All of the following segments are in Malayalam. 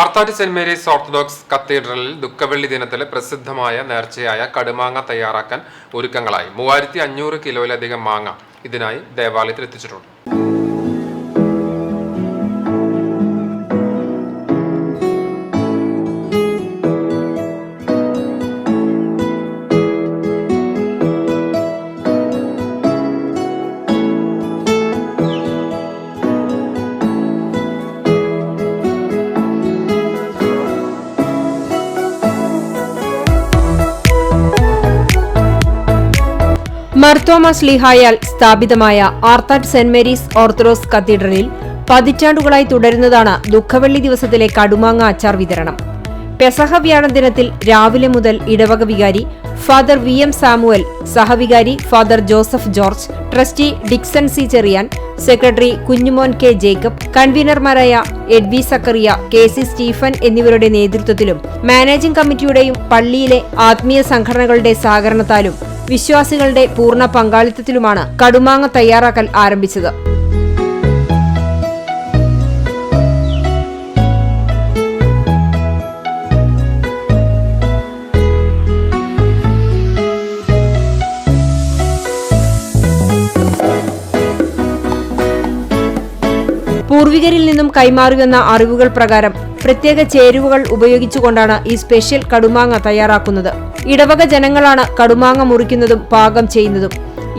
ആർത്താറ്റ് സെന്റ് മേരീസ് ഓർത്തഡോക്സ് കത്തീഡ്രലിൽ ദുഃഖവെള്ളി ദിനത്തിലെ പ്രസിദ്ധമായ നേർച്ചയായ കടുമാങ്ങ തയ്യാറാക്കാൻ ഒരുക്കങ്ങളായി. മൂവായിരത്തി അഞ്ഞൂറ് കിലോയിലധികം മാങ്ങ ഇതിനായി ദേവാലയത്തിൽ എത്തിച്ചിട്ടുണ്ട്. മർത്തോമസ് ലീഹായാൽ സ്ഥാപിതമായ ആർത്താറ്റ് സെന്റ് മേരീസ് ഓർത്തഡോക്സ് കത്തീഡ്രലിൽ പതിറ്റാണ്ടുകളായി തുടരുന്നതാണ് ദുഃഖവെള്ളി ദിവസത്തിലെ കടുമാങ്ങ അച്ചാർ വിതരണം. പെസഹ വ്യാഴം ദിനത്തിൽ രാവിലെ മുതൽ ഇടവക വികാരി father V M Samuel സഹവികാരി father Joseph George trustee Dixon C Cherian secretary Kunjumon K Jacob കൺവീനർമാരായ Edvi Zacharia K C Stephen എന്നിവരുടെ നേതൃത്വത്തിലും മാനേജിംഗ് കമ്മിറ്റിയുടെയും പള്ളിയിലെ ആത്മീയ സംഘടനകളുടെ സഹകരണത്താലും വിശ്വാസികളുടെ പൂർണ പങ്കാളിത്തത്തിലുമാണ് കടുമാങ്ങ തയ്യാറാക്കൽ ആരംഭിച്ചത്. പൂർവികരിൽ നിന്നും കൈമാറിവന്ന അറിവുകൾ പ്രകാരം പ്രത്യേക ചേരുവകൾ ഉപയോഗിച്ചുകൊണ്ടാണ് ഈ സ്പെഷ്യൽ കടുമാങ്ങ തയ്യാറാക്കുന്നത്. ഇടവക ജനങ്ങളാണ് കടുമാങ്ങ മുറിക്കുന്നതും പാകം ചെയ്യുന്നതും.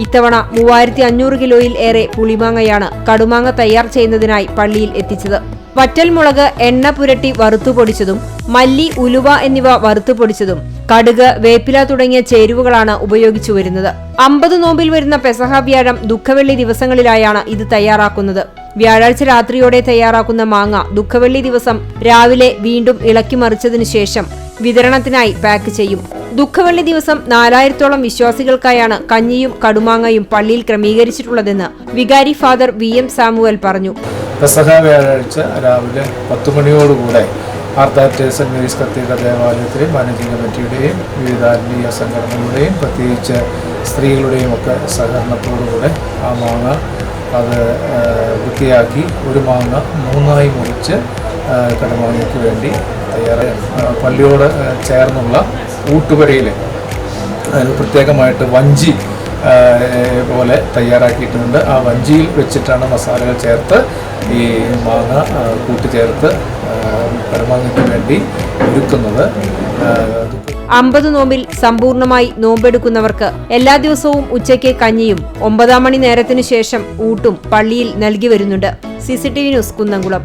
ഇത്തവണ മൂവായിരത്തി അഞ്ഞൂറ് കിലോയിൽ ഏറെ പുളിമാങ്ങയാണ് കടുമാങ്ങ തയ്യാർ ചെയ്യുന്നതിനായി പള്ളിയിൽ എത്തിച്ചത്. വറ്റൽമുളക് എണ്ണ പുരട്ടി വറുത്തുപൊടിച്ചതും മല്ലി ഉലുവ എന്നിവ വറുത്തുപൊടിച്ചതും കടുക് വേപ്പില തുടങ്ങിയ ചേരുവകളാണ് ഉപയോഗിച്ചു വരുന്നത്. അമ്പത് നോമ്പിൽ വരുന്ന പെസഹ വ്യാഴം ദുഃഖവെള്ളി ദിവസങ്ങളിലായാണ് ഇത് തയ്യാറാക്കുന്നത്. വ്യാഴാഴ്ച രാത്രിയോടെ തയ്യാറാക്കുന്ന മാങ്ങ ദുഃഖവെള്ളി ദിവസം രാവിലെ വീണ്ടും ഇളക്കി മറിച്ചതിനു ശേഷം വിതരണത്തിനായി പാക്ക് ചെയ്യും. ദുഃഖവെള്ളി ദിവസം നാലായിരത്തോളം വിശ്വാസികൾക്കായാണ് കഞ്ഞിയും കടുമാങ്ങയും പള്ളിയിൽ ക്രമീകരിച്ചിട്ടുള്ളതെന്ന് വികാരി ഫാദർ വി എം സാമുവൽ പറഞ്ഞു. വ്യാഴാഴ്ച രാവിലെ പത്ത് മണിയോടുകൂടെ ആർത്താറ്റ് മാനേജിംഗ് കമ്മിറ്റിയുടെയും വിവിധ ആത്മീയ സംഘടനകളുടെയും പ്രത്യേകിച്ച് സ്ത്രീകളുടെയും ഒക്കെ സഹകരണത്തോടുകൂടെ ആ മാങ്ങ അത് വൃത്തിയാക്കി ഒരു മാങ്ങ മൂന്നായി മുറിച്ച് കടമാങ്ങയ്ക്ക് വേണ്ടി തയ്യാറായി. പള്ളിയോട് ചേർന്നുള്ള ഊട്ടുപുരയിൽ പ്രത്യേകമായിട്ട് വഞ്ചി പോലെ തയ്യാറാക്കിയിട്ടുണ്ട്. ആ വഞ്ചിയിൽ വെച്ചിട്ടാണ് മസാലകൾ ചേർത്ത് ഈ മാങ്ങ കൂട്ടിച്ചേർത്ത് കടമാങ്ങയ്ക്ക് വേണ്ടി ഒരുക്കുന്നത്. അമ്പത് നോമ്പിൽ സമ്പൂർണമായി നോമ്പെടുക്കുന്നവർക്ക് എല്ലാ ദിവസവും ഉച്ചയ്ക്ക് കഞ്ഞിയും ഒമ്പതാം മണി നേരത്തിനു ശേഷം ഊട്ടും പള്ളിയിൽ നൽകി വരുന്നുണ്ട്. CCTV news Kunnamkulam.